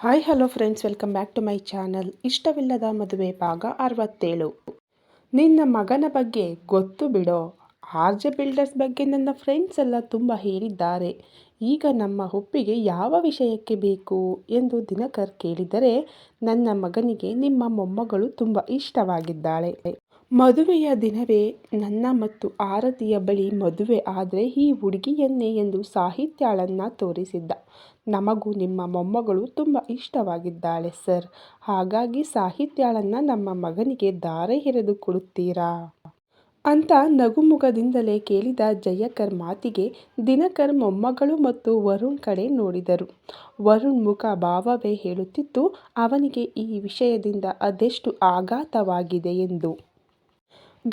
Hi hello friends welcome back to my channel ಇಷ್ಟವಿಲ್ಲದ ಮದುವೆ ಭಾಗ ಅರವತ್ತೇಳು. ನಿನ್ನ ಮಗನ ಬಗ್ಗೆ ಗೊತ್ತು ಬಿಡೋ ಆರ್ ಜೆ ಬಿಲ್ಡರ್ಸ್ ಬಗ್ಗೆ ನನ್ನ ಫ್ರೆಂಡ್ಸ್ ಎಲ್ಲ ತುಂಬ ಹೇಳಿದ್ದಾರೆ. ಈಗ ನಮ್ಮ ಒಪ್ಪಿಗೆ ಯಾವ ವಿಷಯಕ್ಕೆ ಬೇಕು ಎಂದು ದಿನಕರ್ ಕೇಳಿದರೆ, ನನ್ನ ಮಗನಿಗೆ ನಿಮ್ಮ ಮೊಮ್ಮಗಳು ತುಂಬ ಇಷ್ಟವಾಗಿದ್ದಾಳೆ. ಮದುವೆಯ ದಿನವೇ ನನ್ನ ಮತ್ತು ಆರತಿಯ ಬಳಿ ಮದುವೆ ಆದರೆ ಈ ಹುಡುಗಿಯನ್ನೇ ಎಂದು ಸಾಹಿತ್ಯಾಳನ್ನು ತೋರಿಸಿದ್ದ. ನಮಗೂ ನಿಮ್ಮ ಮೊಮ್ಮಗಳು ತುಂಬ ಇಷ್ಟವಾಗಿದ್ದಾಳೆ ಸರ್. ಹಾಗಾಗಿ ಸಾಹಿತ್ಯಾಳನ್ನು ನಮ್ಮ ಮಗನಿಗೆ ದಾರೆ ಎರೆದು ಕೊಡುತ್ತೀರಾ? ಅಂತ ನಗುಮುಖದಿಂದಲೇ ಕೇಳಿದ ಜಯಕರ್ ಮಾತಿಗೆ ದಿನಕರ್ ಮೊಮ್ಮಗಳು ಮತ್ತು ವರುಣ್ ಕಡೆ ನೋಡಿದರು. ವರುಣ್ ಮುಖ ಭಾವವೇ ಹೇಳುತ್ತಿತ್ತು, ಅವನಿಗೆ ಈ ವಿಷಯದಿಂದ ಅದೆಷ್ಟು ಆಘಾತವಾಗಿದೆ ಎಂದು.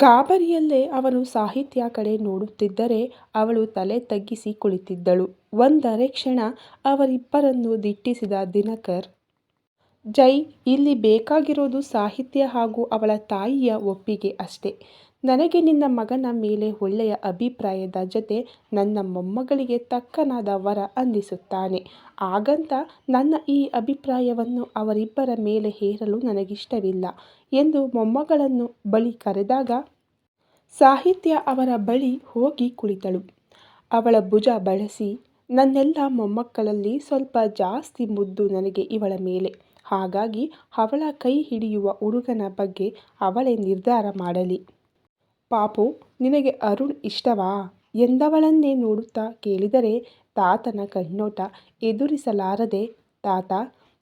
ಗಾಬರಿಯಲ್ಲೇ ಅವನು ಸಾಹಿತ್ಯ ಕಡೆ ನೋಡುತ್ತಿದ್ದರೆ ಅವಳು ತಲೆ ತಗ್ಗಿಸಿ ಕುಳಿತಿದ್ದಳು. ಒಂದರೆ ಕ್ಷಣ ಅವರಿಬ್ಬರನ್ನು ದಿಟ್ಟಿಸಿದ ದಿನಕರ್, ಜೈ, ಇಲ್ಲಿ ಬೇಕಾಗಿರೋದು ಸಾಹಿತ್ಯ ಹಾಗೂ ಅವಳ ತಾಯಿಯ ಒಪ್ಪಿಗೆ ಅಷ್ಟೇ. ನನಗೆ ನಿನ್ನ ಮಗನ ಮೇಲೆ ಒಳ್ಳೆಯ ಅಭಿಪ್ರಾಯದ ಜೊತೆ ನನ್ನ ಮೊಮ್ಮಗಳಿಗೆ ತಕ್ಕನಾದ ವರ ಅಂದಿಸುತ್ತಾನೆ. ಹಾಗಂತ ನನ್ನ ಈ ಅಭಿಪ್ರಾಯವನ್ನು ಅವರಿಬ್ಬರ ಮೇಲೆ ಹೇರಲು ನನಗಿಷ್ಟವಿಲ್ಲ ಎಂದು ಮೊಮ್ಮಗಳನ್ನು ಬಳಿ ಕರೆದಾಗ ಸಾಹಿತ್ಯ ಅವರ ಬಳಿ ಹೋಗಿ ಕುಳಿತಳು. ಅವಳ ಭುಜ ಬಳಸಿ, ನನ್ನೆಲ್ಲ ಮೊಮ್ಮಕ್ಕಳಲ್ಲಿ ಸ್ವಲ್ಪ ಜಾಸ್ತಿ ಮುದ್ದು ನನಗೆ ಇವಳ ಮೇಲೆ. ಹಾಗಾಗಿ ಅವಳ ಕೈ ಹಿಡಿಯುವ ಹುಡುಗನ ಬಗ್ಗೆ ಅವಳೇ ನಿರ್ಧಾರ ಮಾಡಲಿ. ಪಾಪು, ನಿನಗೆ ಅರುಣ್ ಇಷ್ಟವಾ? ಎಂದವಳನ್ನೇ ನೋಡುತ್ತಾ ಕೇಳಿದರೆ ತಾತನ ಕಣ್ಣೋಟ ಎದುರಿಸಲಾರದೆ, ತಾತ,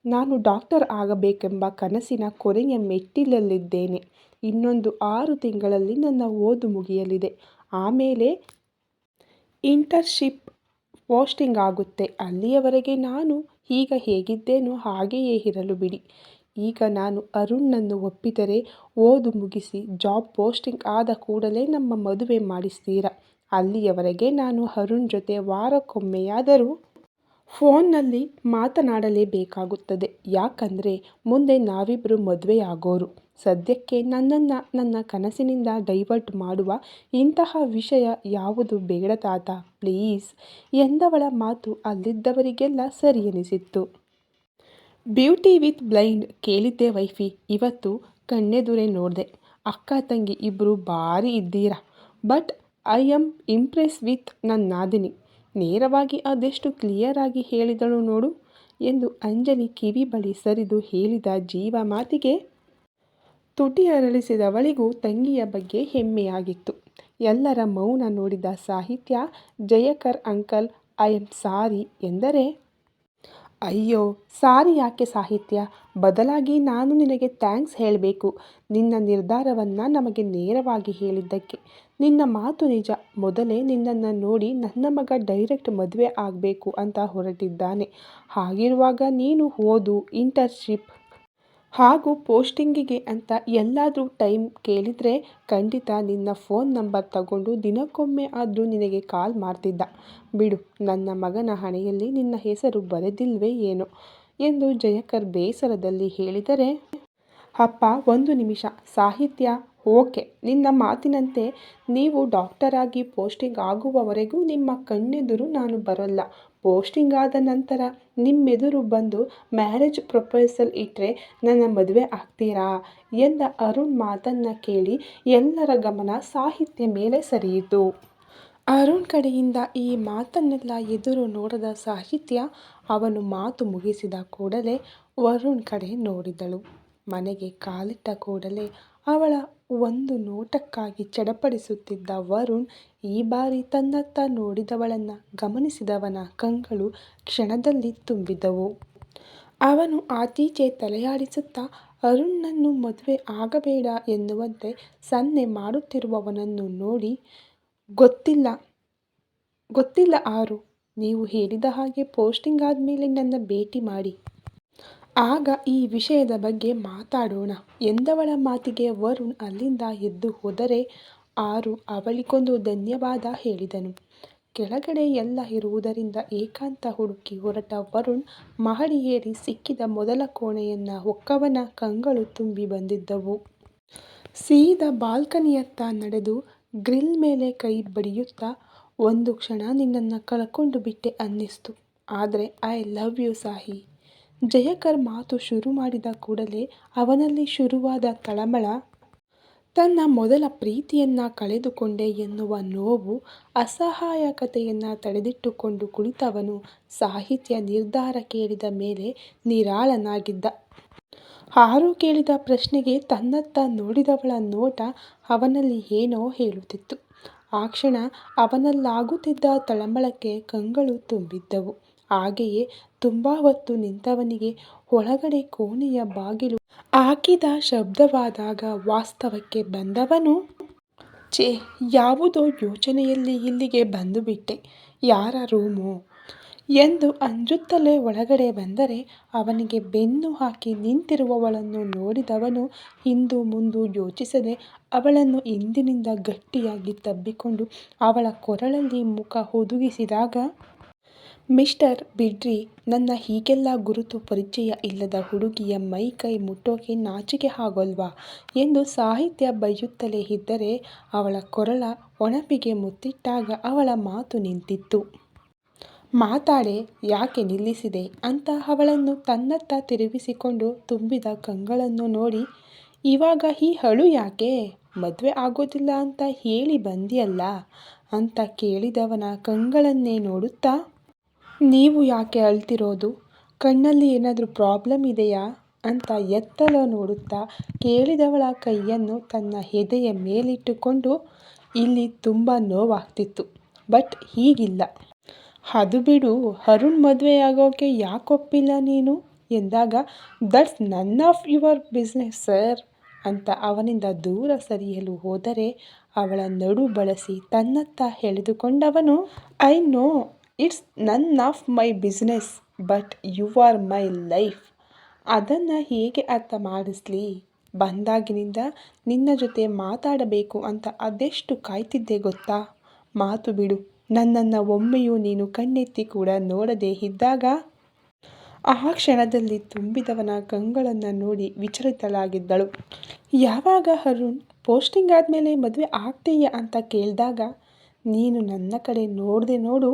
ನಾನು ಡಾಕ್ಟರ್ ಆಗಬೇಕೆಂಬ ಕನಸಿನ ಕೊನೆಯ ಮೆಟ್ಟಿಲಲ್ಲಿದ್ದೇನೆ. ಇನ್ನೊಂದು ಆರು ತಿಂಗಳಲ್ಲಿ ನನ್ನ ಓದು ಮುಗಿಯಲಿದೆ. ಆಮೇಲೆ ಇಂಟರ್ಶಿಪ್ ಪೋಸ್ಟಿಂಗ್ ಆಗುತ್ತೆ. ಅಲ್ಲಿಯವರೆಗೆ ನಾನು ಈಗ ಹೇಗಿದ್ದೇನೋ ಹಾಗೆಯೇ ಇರಲು ಬಿಡಿ. ಈಗ ನಾನು ಅರುಣ್ನನ್ನು ಒಪ್ಪಿದರೆ ಓದು ಮುಗಿಸಿ ಜಾಬ್ ಪೋಸ್ಟಿಂಗ್ ಆದ ಕೂಡಲೇ ನಮ್ಮ ಮದುವೆ ಮಾಡಿಸ್ತೀರಾ? ಅಲ್ಲಿಯವರೆಗೆ ನಾನು ಅರುಣ್ ಜೊತೆ ವಾರಕ್ಕೊಮ್ಮೆಯಾದರೂ ಫೋನ್ನಲ್ಲಿ ಮಾತನಾಡಲೇಬೇಕಾಗುತ್ತದೆ. ಯಾಕಂದರೆ ಮುಂದೆ ನಾವಿಬ್ಬರು ಮದುವೆಯಾಗೋರು. ಸದ್ಯಕ್ಕೆ ನನ್ನನ್ನು, ನನ್ನ ಕನಸಿನಿಂದ ಡೈವರ್ಟ್ ಮಾಡುವ ಇಂತಹ ವಿಷಯ ಯಾವುದು ಬೇಡ ತಾತ? ಪ್ಲೀಸ್ ಎಂದವಳ ಮಾತು ಅಲ್ಲಿದ್ದವರಿಗೆಲ್ಲ ಸರಿ ಎನಿಸಿತ್ತು. ಬ್ಯೂಟಿ ವಿತ್ ಬ್ಲೈಂಡ್ ಕೇಳಿದ್ದೆ ವೈಫಿ, ಇವತ್ತು ಕಣ್ಣೆದುರೇ ನೋಡಿದೆ. ಅಕ್ಕ, ತಂಗಿ ಇಬ್ಬರು ಭಾರಿ ಇದ್ದೀರಾ? But I am impress with ನನ್ನ ನಾದಿನಿ. ನೇರವಾಗಿ ಅದೆಷ್ಟು ಕ್ಲಿಯರ್ ಆಗಿ ಹೇಳಿದಳು ನೋಡು ಎಂದು ಅಂಜಲಿ ಕಿವಿ ಬಳಿ ಸರಿದು ಹೇಳಿದ ಜೀವ ಮಾತಿಗೆ ತುಟಿ ಅರಳಿಸಿದವಳಿಗೂ ತಂಗಿಯ ಬಗ್ಗೆ ಹೆಮ್ಮೆಯಾಗಿತ್ತು. ಎಲ್ಲರ ಮೌನ ನೋಡಿದ ಸಾಹಿತ್ಯ, Jayakar uncle, I am sorry ಎಂದರೆ ಅಯ್ಯೋ, ಸಾರಿ ಯಾಕೆ ಸಾಹಿತ್ಯ? ಬದಲಾಗಿ ನಾನು ನಿನಗೆ ಥ್ಯಾಂಕ್ಸ್ ಹೇಳಬೇಕು. ನಿನ್ನ ನಿರ್ಧಾರವನ್ನು ನಮಗೆ ನೇರವಾಗಿ ಹೇಳಿದ್ದಕ್ಕೆ. ನಿನ್ನ ಮಾತು ನಿಜ. ಮೊದಲೇ ನಿನ್ನನ್ನು ನೋಡಿ ನನ್ನ ಮಗ ಡೈರೆಕ್ಟ್ ಮದುವೆ ಆಗಬೇಕು ಅಂತ ಹೊರಟಿದ್ದಾನೆ. ಹಾಗಿರುವಾಗ ನೀನು ಓದು ಇಂಟರ್ನ್ಶಿಪ್ ಹಾಗೂ ಪೋಸ್ಟಿಂಗಿಗೆ ಅಂತ ಎಲ್ಲಾದರೂ ಟೈಮ್ ಕೇಳಿದರೆ ಖಂಡಿತ ನಿನ್ನ ಫೋನ್ ನಂಬರ್ ತಗೊಂಡು ದಿನಕ್ಕೊಮ್ಮೆ ಆದರೂ ನಿನಗೆ ಕಾಲ್ ಮಾಡ್ತಿದ್ದ. ಬಿಡು, ನನ್ನ ಮಗನ ಹಣೆಯಲ್ಲಿ ನಿನ್ನ ಹೆಸರು ಬರೆದಿಲ್ವೇ ಏನೋ ಎಂದು ಜಯಕರ್ ಬೇಸರದಲ್ಲಿ ಹೇಳಿದರೆ, ಅಪ್ಪ, ಒಂದು ನಿಮಿಷ, ಸಾಹಿತ್ಯ, ಓಕೆ, ನಿನ್ನ ಮಾತಿನಂತೆ ನೀವು ಡಾಕ್ಟರಾಗಿ ಪೋಸ್ಟಿಂಗ್ ಆಗುವವರೆಗೂ ನಿಮ್ಮ ಕಣ್ಣೆದುರು ನಾನು ಬರೋಲ್ಲ. ಪೋಸ್ಟಿಂಗ್ ಆದ ನಂತರ ನಿಮ್ಮೆದುರು ಬಂದು ಮ್ಯಾರೇಜ್ ಪ್ರಪೋಸಲ್ ಇಟ್ಟರೆ ನನ್ನ ಮದುವೆ ಆಗ್ತೀರಾ ಎಂದ ಅರುಣ್ ಮಾತನ್ನು ಕೇಳಿ ಎಲ್ಲರ ಗಮನ ಸಾಹಿತ್ಯ ಮೇಲೆ ಸರಿಯಿತು. ಅರುಣ್ ಕಡೆಯಿಂದ ಈ ಮಾತನ್ನೆಲ್ಲ ಎದುರು ನೋಡದ ಸಾಹಿತ್ಯ ಅವನು ಮಾತು ಮುಗಿಸಿದ ಕೂಡಲೇ ವರುಣ್ ಕಡೆ ನೋಡಿದಳು. ಮನೆಗೆ ಕಾಲಿಟ್ಟ ಕೂಡಲೇ ಅವಳ ಒಂದು ನೋಟಕ್ಕಾಗಿ ಚಡಪಡಿಸುತ್ತಿದ್ದ ವರುಣ್ ಈ ಬಾರಿ ತನ್ನತ್ತ ನೋಡಿದವಳನ್ನು ಗಮನಿಸಿದವನ ಕಂಗಳು ಕ್ಷಣದಲ್ಲಿ ತುಂಬಿದವು. ಅವನು ಆಚೀಚೆ ತಲೆಯಾಡಿಸುತ್ತಾ, ಅರುಣ್‌ನನ್ನು ಮದುವೆ ಆಗಬೇಡ ಎನ್ನುವಂತೆ ಸನ್ನೆ ಮಾಡುತ್ತಿರುವವನನ್ನು ನೋಡಿ ಗೊತ್ತಿಲ್ಲ ಗೊತ್ತಿಲ್ಲ ಆರು, ನೀವು ಹೇಳಿದ ಹಾಗೆ ಪೋಸ್ಟಿಂಗ್ ಆದಮೇಲೆ ನನ್ನ ಭೇಟಿ ಮಾಡಿ. ಆಗ ಈ ವಿಷಯದ ಬಗ್ಗೆ ಮಾತಾಡೋಣ. ಎಂದವಳ ಮಾತಿಗೆ ವರುಣ್ ಅಲ್ಲಿಂದ ಎದ್ದು ಹೋದರೆ ಆರು ಅವಳಿಗೊಂದು ಧನ್ಯವಾದ ಹೇಳಿದನು. ಕೆಳಗಡೆ ಎಲ್ಲ ಇರುವುದರಿಂದ ಏಕಾಂತ ಹುಡುಕಿ ಹೊರಟ ವರುಣ್ ಮಹಡಿ ಸಿಕ್ಕಿದ ಮೊದಲ ಕೋಣೆಯನ್ನ ಹೊಕ್ಕವನ ಕಂಗಳು ತುಂಬಿ ಬಂದಿದ್ದವು. ಸೀದ ಬಾಲ್ಕನಿಯತ್ತ ನಡೆದು ಗ್ರಿಲ್ ಮೇಲೆ ಕೈ ಬಡಿಯುತ್ತಾ ಒಂದು ಕ್ಷಣ ನಿನ್ನನ್ನು ಕಳ್ಕೊಂಡು ಬಿಟ್ಟೆ ಅನ್ನಿಸ್ತು. ಆದರೆ I love you Sahi. Jayakar ಮಾತು ಶುರು ಮಾಡಿದ ಕೂಡಲೇ ಅವನಲ್ಲಿ ಶುರುವಾದ ತಳಮಳ, ತನ್ನ ಮೊದಲ ಪ್ರೀತಿಯನ್ನ ಕಳೆದುಕೊಂಡೆ ಎನ್ನುವ ನೋವು, ಅಸಹಾಯಕತೆಯನ್ನು ತಡೆದಿಟ್ಟುಕೊಂಡು ಕುಳಿತವನು ಸಾಹಿತ್ಯ ನಿರ್ಧಾರ ಕೇಳಿದ ಮೇಲೆ ನಿರಾಳನಾಗಿದ್ದ. ಆರು ಕೇಳಿದ ಪ್ರಶ್ನೆಗೆ ತನ್ನತ್ತ ನೋಡಿದವಳ ನೋಟ ಅವನಲ್ಲಿ ಏನೋ ಹೇಳುತ್ತಿತ್ತು. ಆ ಕ್ಷಣ ಅವನಲ್ಲಾಗುತ್ತಿದ್ದ ತಳಮಳಕ್ಕೆ ಕಂಗಳು ತುಂಬಿದ್ದವು. ಹಾಗೆಯೇ ತುಂಬ ಹೊತ್ತು ನಿಂತವನಿಗೆ ಒಳಗಡೆ ಕೋಣೆಯ ಬಾಗಿಲು ಹಾಕಿದ ಶಬ್ದವಾದಾಗ ವಾಸ್ತವಕ್ಕೆ ಬಂದವನು ಚೇ ಯಾವುದೋ ಯೋಚನೆಯಲ್ಲಿ ಇಲ್ಲಿಗೆ ಬಂದುಬಿಟ್ಟೆ. ಯಾರ ರೂಮು ಎಂದು ಅಂಜುತ್ತಲೇ ಒಳಗಡೆ ಬಂದರೆ ಅವನಿಗೆ ಬೆನ್ನು ಹಾಕಿ ನಿಂತಿರುವವಳನ್ನು ನೋಡಿದವನು ಹಿಂದೂ ಮುಂದು ಯೋಚಿಸದೆ ಅವಳನ್ನು ಹಿಂದಿನಿಂದ ಗಟ್ಟಿಯಾಗಿ ತಬ್ಬಿಕೊಂಡು ಅವಳ ಕೊರಳಲ್ಲಿ ಮುಖ ಹುದುಗಿಸಿದಾಗ ಮಿಸ್ಟರ್ ಬಿಡ್ರಿ, ನನ್ನ ಹೀಗೆಲ್ಲ ಗುರುತು ಪರಿಚಯ ಇಲ್ಲದ ಹುಡುಗಿಯ ಮೈ ಕೈ ಮುಟ್ಟೋಕೆ ನಾಚಿಕೆ ಆಗೋಲ್ವಾ ಎಂದು ಸಾಹಿತ್ಯ ಬೈಯುತ್ತಲೇ ಇದ್ದರೆ ಅವಳ ಕೊರಳ ಒಣಪಿಗೆ ಮುತ್ತಿಟ್ಟಾಗ ಅವಳ ಮಾತು ನಿಂತಿತ್ತು. ಮಾತಾಡೆ, ಯಾಕೆ ನಿಲ್ಲಿಸಿದೆ ಅಂತ ಅವಳನ್ನು ತನ್ನತ್ತ ತಿರುಗಿಸಿಕೊಂಡು ತುಂಬಿದ ಕಂಗಳನ್ನು ನೋಡಿ, ಇವಾಗ ಈ ಅಳು ಯಾಕೆ? ಮದುವೆ ಆಗೋದಿಲ್ಲ ಅಂತ ಹೇಳಿ ಬಂದಿಯಲ್ಲ ಅಂತ ಕೇಳಿದವನ ಕಂಗಳನ್ನೇ ನೋಡುತ್ತಾ ನೀವು ಯಾಕೆ ಅಳ್ತಿರೋದು? ಕಣ್ಣಲ್ಲಿ ಏನಾದರೂ ಪ್ರಾಬ್ಲಮ್ ಇದೆಯಾ ಅಂತ ಎತ್ತಲ ನೋಡುತ್ತಾ ಕೇಳಿದವಳ ಕೈಯನ್ನು ತನ್ನ ಎದೆಯ ಮೇಲಿಟ್ಟುಕೊಂಡು ಇಲ್ಲಿ ತುಂಬ ನೋವಾಗ್ತಿತ್ತು. ಬಟ್ ಹೀಗಿಲ್ಲ ಅದು ಬಿಡು, ಅರುಣ್ ಮದುವೆಯಾಗೋಕೆ ಯಾಕೆ ಒಪ್ಪಿಲ್ಲ ನೀನು ಎಂದಾಗ that's none of your business sir ಅಂತ ಅವನಿಂದ ದೂರ ಸರಿಯಲು ಹೋದರೆ ಅವಳ ನಡು ಬಳಸಿ ತನ್ನತ್ತ ಎಳೆದುಕೊಂಡವನು I know it's none of my business but you are my life ಅದನ್ನು ಹೇಗೆ ಅರ್ಥ ಮಾಡಿಸ್ಲಿ? ಬಂದಾಗಿನಿಂದ ನಿನ್ನ ಜೊತೆ ಮಾತಾಡಬೇಕು ಅಂತ ಅದೆಷ್ಟು ಕಾಯ್ತಿದ್ದೆ ಗೊತ್ತಾ? ಮಾತು ಬಿಡು. ನನ್ನನ್ನ ಒಮ್ಮೆಯೂ ನೀನು ಕಣ್ಣೆತ್ತಿ ಕೂಡ ನೋಡದೆ ಇದ್ದಾಗ ಆ ಕ್ಷಣದಲ್ಲಿ ತುಂಬಿದವನ ಕಂಗಳನ್ನ ನೋಡಿ ವಿಚಲಿತಳಾಗಿದ್ದಳು. ಯಾವಾಗ ಅರುಣ್ ಪೋಸ್ಟಿಂಗ್ ಆದಮೇಲೆ ಮದುವೆ ಆಗ್ತೀಯ ಅಂತ ಕೇಳಿದಾಗ, ನೀನು ನನ್ನ ಕಡೆ ನೋಡದೆ ನೋಡು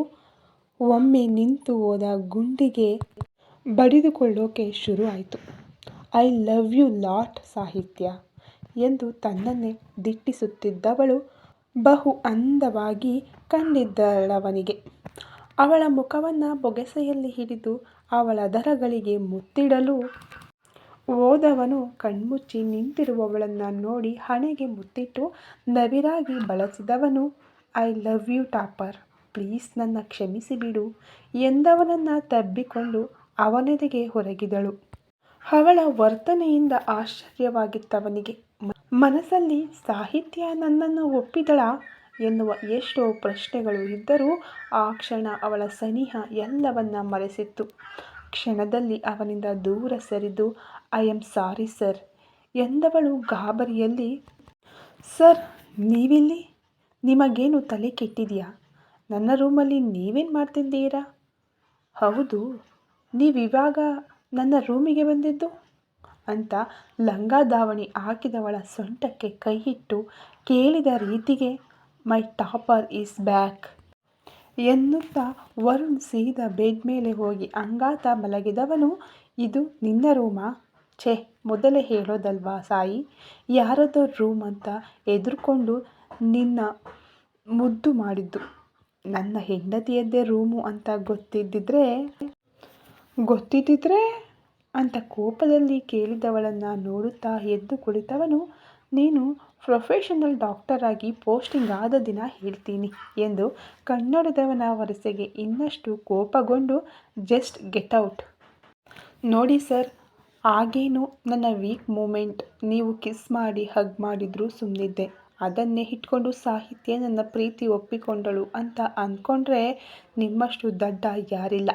ಒಮ್ಮೆ ನಿಂತು ಹೋದ ಗುಂಡಿಗೆ ಬಡಿದುಕೊಳ್ಳೋಕೆ ಶುರು ಆಯಿತು. ಐ ಲವ್ ಯು ಲಾಟ್ ಸಾಹಿತ್ಯ ಎಂದು ತನ್ನನ್ನೇ ದಿಟ್ಟಿಸುತ್ತಿದ್ದವಳು ಬಹು ಅಂದವಾಗಿ ಕಂಡಿದ್ದಳವನಿಗೆ. ಅವಳ ಮುಖವನ್ನ ಬೊಗಸೆಯಲ್ಲಿ ಹಿಡಿದು ಅವಳ ದರಗಳಿಗೆ ಮುತ್ತಿಡಲು ಹೋದವನು ಕಣ್ಮುಚ್ಚಿ ನಿಂತಿರುವವಳನ್ನ ನೋಡಿ ಹಣೆಗೆ ಮುತ್ತಿಟ್ಟು ನವಿರಾಗಿ ಬಳಸಿದವನು, I love you topper please ನನ್ನ ಕ್ಷಮಿಸಿಬಿಡು ಎಂದವನನ್ನ ತಬ್ಬಿಕೊಂಡು ಅವನೆದೆಗೆ ಹೊರಗಿದಳು ಅವಳ ವರ್ತನೆಯಿಂದ ಆಶ್ಚರ್ಯವಾಗಿತ್ತವನಿಗೆ. ಮನಸ್ಸಲ್ಲಿ ಸಾಹಿತ್ಯ ನನ್ನನ್ನು ಒಪ್ಪಿದಳ ಎನ್ನುವ ಎಷ್ಟೋ ಪ್ರಶ್ನೆಗಳು ಇದ್ದರೂ ಆ ಕ್ಷಣ ಅವಳ ಸನಿಹ ಎಲ್ಲವನ್ನ ಮರೆಸಿತ್ತು. ಕ್ಷಣದಲ್ಲಿ ಅವನಿಂದ ದೂರ ಸರಿದು ಐ ಆಮ್ ಸಾರಿ ಸರ್ ಎಂದವಳು ಗಾಬರಿಯಲ್ಲಿ ಸರ್ ನೀವಿಲ್ಲಿ? ನಿಮಗೇನು ತಲೆ ಕೆಟ್ಟಿದ್ಯಾ? ನನ್ನ ರೂಮಲ್ಲಿ ನೀವೇನು ಮಾಡ್ತಿದ್ದೀರಾ? ಹೌದು, ನೀವಿವಾಗ ನನ್ನ ರೂಮಿಗೆ ಬಂದಿದ್ದು? ಅಂತ ಲಂಗ ದಾವಣಿ ಹಾಕಿದವಳ ಸೊಂಟಕ್ಕೆ ಕೈಯಿಟ್ಟು ಕೇಳಿದ ರೀತಿಗೆ, ಮೈ ಟಾಪರ್ ಈಸ್ ಬ್ಯಾಕ್ ಎನ್ನುತ್ತಾ ವರುಣ್ ಸೀದಾ ಬೆಡ್ ಮೇಲೆ ಹೋಗಿ ಅಂಗಾತ ಮಲಗಿದವನು, ಇದು ನಿನ್ನ ರೂಮಾ? ಛೇ, ಮೊದಲೇ ಹೇಳೋದಲ್ವಾ ಸಾಯಿ ಯಾರದೋ ರೂಮ್ ಅಂತ ಹೆದ್ರಿಕೊಂಡು ನಿನ್ನ ಮುದ್ದು ಮಾಡಿದ್ದು. ನನ್ನ ಹೆಂಡತಿಯದ್ದೇ ರೂಮು ಅಂತ ಗೊತ್ತಿದ್ದಿದ್ರೆ ಗೊತ್ತಿದ್ದಿದ್ರೆ ಅಂತ ಕೋಪದಲ್ಲಿ ಕೇಳಿದವಳನ್ನ ನೋಡುತ್ತಾ ಎದ್ದು ಕುಳಿತವನು, ನೀನು ಪ್ರೊಫೆಷನಲ್ ಡಾಕ್ಟರ್ ಆಗಿ ಪೋಸ್ಟಿಂಗ್ ಆದ ದಿನ ಹೇಳ್ತೀನಿ ಎಂದು ಕನ್ನಡದವನ ವರಸೆಗೆ ಇನ್ನಷ್ಟು ಕೋಪಗೊಂಡು, ಜಸ್ಟ್ ಗೆಟ್ ಔಟ್. ನೋಡಿ ಸರ್, ಆಗೇನು ನನ್ನ ವೀಕ್ ಮೂಮೆಂಟ್ ನೀವು ಕಿಸ್ ಮಾಡಿ, ಹಗ್ ಮಾಡಿದರೂ ಸುಮ್ನಿದ್ದೆ. ಅದನ್ನೇ ಇಟ್ಕೊಂಡು ಸಾಹಿತ್ಯ ನನ್ನ ಪ್ರೀತಿ ಒಪ್ಪಿಕೊಂಡಳು ಅಂತ ಅಂದ್ಕೊಂಡ್ರೆ ನಿಮ್ಮಷ್ಟು ದಡ್ಡ ಯಾರಿಲ್ಲ.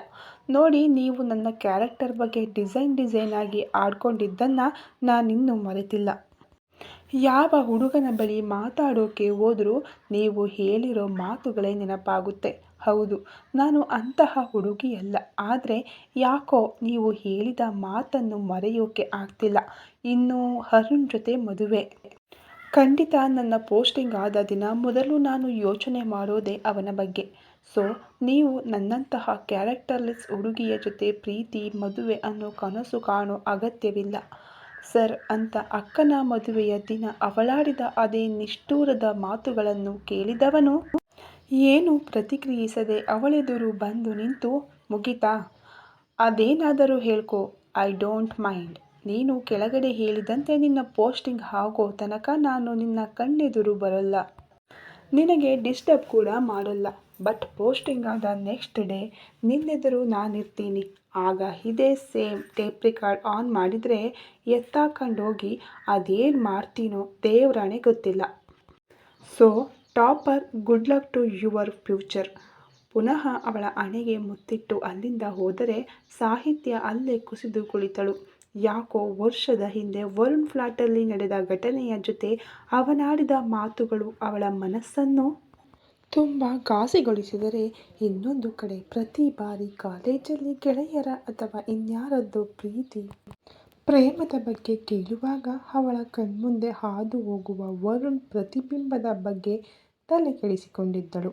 ನೋಡಿ, ನೀವು ನನ್ನ ಕ್ಯಾರೆಕ್ಟರ್ ಬಗ್ಗೆ ಡಿಸೈನ್ ಡಿಸೈನ್ ಆಗಿ ಆಡ್ಕೊಂಡಿದ್ದನ್ನು ನಾನಿನ್ನೂ ಮರೆತಿಲ್ಲ. ಯಾವ ಹುಡುಗನ ಬಳಿ ಮಾತಾಡೋಕೆ ಹೋದರೂ ನೀವು ಹೇಳಿರೋ ಮಾತುಗಳೇ ನೆನಪಾಗುತ್ತೆ. ಹೌದು, ನಾನು ಅಂತಹ ಹುಡುಗಿಯಲ್ಲ ಆದರೆ ಯಾಕೋ ನೀವು ಹೇಳಿದ ಮಾತನ್ನು ಮರೆಯೋಕೆ ಆಗ್ತಿಲ್ಲ. ಇನ್ನು ಅರುಣ್ ಜೊತೆ ಮದುವೆ ಖಂಡಿತ ನನ್ನ ಪೋಸ್ಟಿಂಗ್ ಆದ ದಿನ ಮೊದಲು ನಾನು ಯೋಚನೆ ಮಾಡೋದೇ ಅವನ ಬಗ್ಗೆ. ಸೊ, ನೀವು ನನ್ನಂತಹ ಕ್ಯಾರೆಕ್ಟರ್ಲೆಸ್ ಹುಡುಗಿಯ ಜೊತೆ ಪ್ರೀತಿ, ಮದುವೆ ಅನ್ನೋ ಕನಸು ಕಾಣೋ ಅಗತ್ಯವಿಲ್ಲ. ಸರ್, ಅಂತ ಅಕ್ಕನ ಮದುವೆಯ ದಿನ ಅವಳಾಡಿದ ಅದೇ ನಿಷ್ಠೂರದ ಮಾತುಗಳನ್ನು ಕೇಳಿದವನು? ಏನು ಪ್ರತಿಕ್ರಿಯಿಸದೆ ಅವಳೆದುರು ಬಂದು ನಿಂತು ಮುಗಿತಾ? ಅದೇನಾದರೂ ಹೇಳ್ಕೊ, ಐ ಡೋಂಟ್ ಮೈಂಡ್. ನೀನು ಕೆಳಗಡೆ ಹೇಳಿದಂತೆ ನಿನ್ನ ಪೋಸ್ಟಿಂಗ್ ಆಗೋ ತನಕ ನಾನು ನಿನ್ನ ಕಣ್ಣೆದುರು ಬರಲ್ಲ. ನಿನಗೆ ಡಿಸ್ಟರ್ಬ್ ಕೂಡ ಮಾಡಲ್ಲ. ಬಟ್ ಪೋಸ್ಟಿಂಗ್ ಆದ ನೆಕ್ಸ್ಟ್ ಡೇ ನಿನ್ನೆದುರು ನಾನಿರ್ತೀನಿ. ಆಗ ಇದೇ ಸೇಮ್ ಟೇಪ್ ರೆಕಾರ್ಡ್ ಆನ್ ಮಾಡಿದರೆ ಎತ್ತಾಕೊಂಡೋಗಿ ಅದೇನು ಮಾಡ್ತೀನೋ ದೇವ್ರಾಣೆ ಗೊತ್ತಿಲ್ಲ. So, topper, good luck to your future. ಪುನಃ ಅವಳ ಹಣೆಗೆ ಮುತ್ತಿಟ್ಟು ಅಲ್ಲಿಂದ ಹೋದರೆ ಸಾಹಿತ್ಯ ಅಲ್ಲೇ ಕುಸಿದು ಕುಳಿತಳು. ಯಾಕೋ ವರ್ಷದ ಹಿಂದೆ ವರುಣ್ ಫ್ಲಾಟಲ್ಲಿ ನಡೆದ ಘಟನೆಯ ಜೊತೆ ಅವನಾಡಿದ ಮಾತುಗಳು ಅವಳ ಮನಸ್ಸನ್ನು ತುಂಬ ಘಾಸಿಗೊಳಿಸಿದರೆ ಇನ್ನೊಂದು ಕಡೆ ಪ್ರತಿ ಬಾರಿ ಕಾಲೇಜಲ್ಲಿ ಗೆಳೆಯರ ಅಥವಾ ಇನ್ಯಾರದ್ದು ಪ್ರೀತಿ, ಪ್ರೇಮದ ಬಗ್ಗೆ ಕೇಳುವಾಗ ಅವಳ ಕಣ್ಮುಂದೆ ಹಾದು ಹೋಗುವ ವರುಣ್ ಪ್ರತಿಬಿಂಬದ ಬಗ್ಗೆ ತಲೆ ಕೆಡಿಸಿಕೊಂಡಿದ್ದಳು.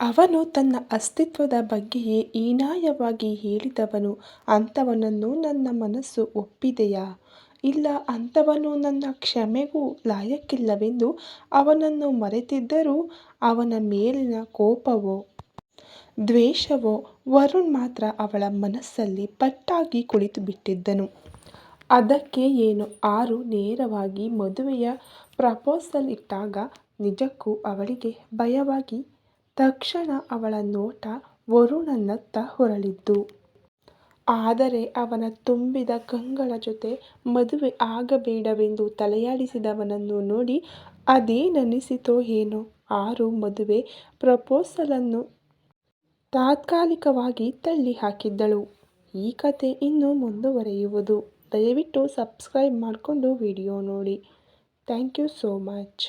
ಅವನು ತನ್ನ ಅಸ್ತಿತ್ವದ ಬಗ್ಗೆಯೇ ಹೀನಾಯವಾಗಿ ಹೇಳಿದವನು, ಅಂಥವನನ್ನು ನನ್ನ ಮನಸ್ಸು ಒಪ್ಪಿದೆಯಾ? ಇಲ್ಲ, ಅಂಥವನು ನನ್ನ ಕ್ಷಮೆಗೂ ಲಾಯಕ್ಕಿಲ್ಲವೆಂದು ಅವನನ್ನು ಮರೆತಿದ್ದರೂ ಅವನ ಮೇಲಿನ ಕೋಪವೋ, ದ್ವೇಷವೋ, ವರುಣ್ ಮಾತ್ರ ಅವಳ ಮನಸ್ಸಲ್ಲಿ ಪಟ್ಟಾಗಿ ಕುಳಿತು ಬಿಟ್ಟಿದ್ದನು ಅದಕ್ಕೆ ಏನು ಆರು ನೇರವಾಗಿ ಮದುವೆಯ ಪ್ರಪೋಸಲ್ ಇಟ್ಟಾಗ ನಿಜಕ್ಕೂ ಅವಳಿಗೆ ಭಯವಾಗಿ ತಕ್ಷಣ ಅವಳ ನೋಟ ವರುಣನತ್ತ ಹೊರಳಿದ್ದು. ಆದರೆ ಅವನ ತುಂಬಿದ ಕಂಗಳ ಜೊತೆ ಮದುವೆ ಆಗಬೇಡವೆಂದು ತಲೆಯಾಡಿಸಿದವನನ್ನು ನೋಡಿ ಅದೇನನಿಸಿತೋ ಏನೋ. ಆರು ಮದುವೆ ಪ್ರಪೋಸಲನ್ನು ತಾತ್ಕಾಲಿಕವಾಗಿ ತಳ್ಳಿ ಹಾಕಿದ್ದಳು. ಈ ಕತೆ ಇನ್ನೂ ಮುಂದುವರೆಯುವುದು. ದಯವಿಟ್ಟು ಸಬ್ಸ್ಕ್ರೈಬ್ ಮಾಡಿಕೊಂಡು ವಿಡಿಯೋ ನೋಡಿ. Thank you so much.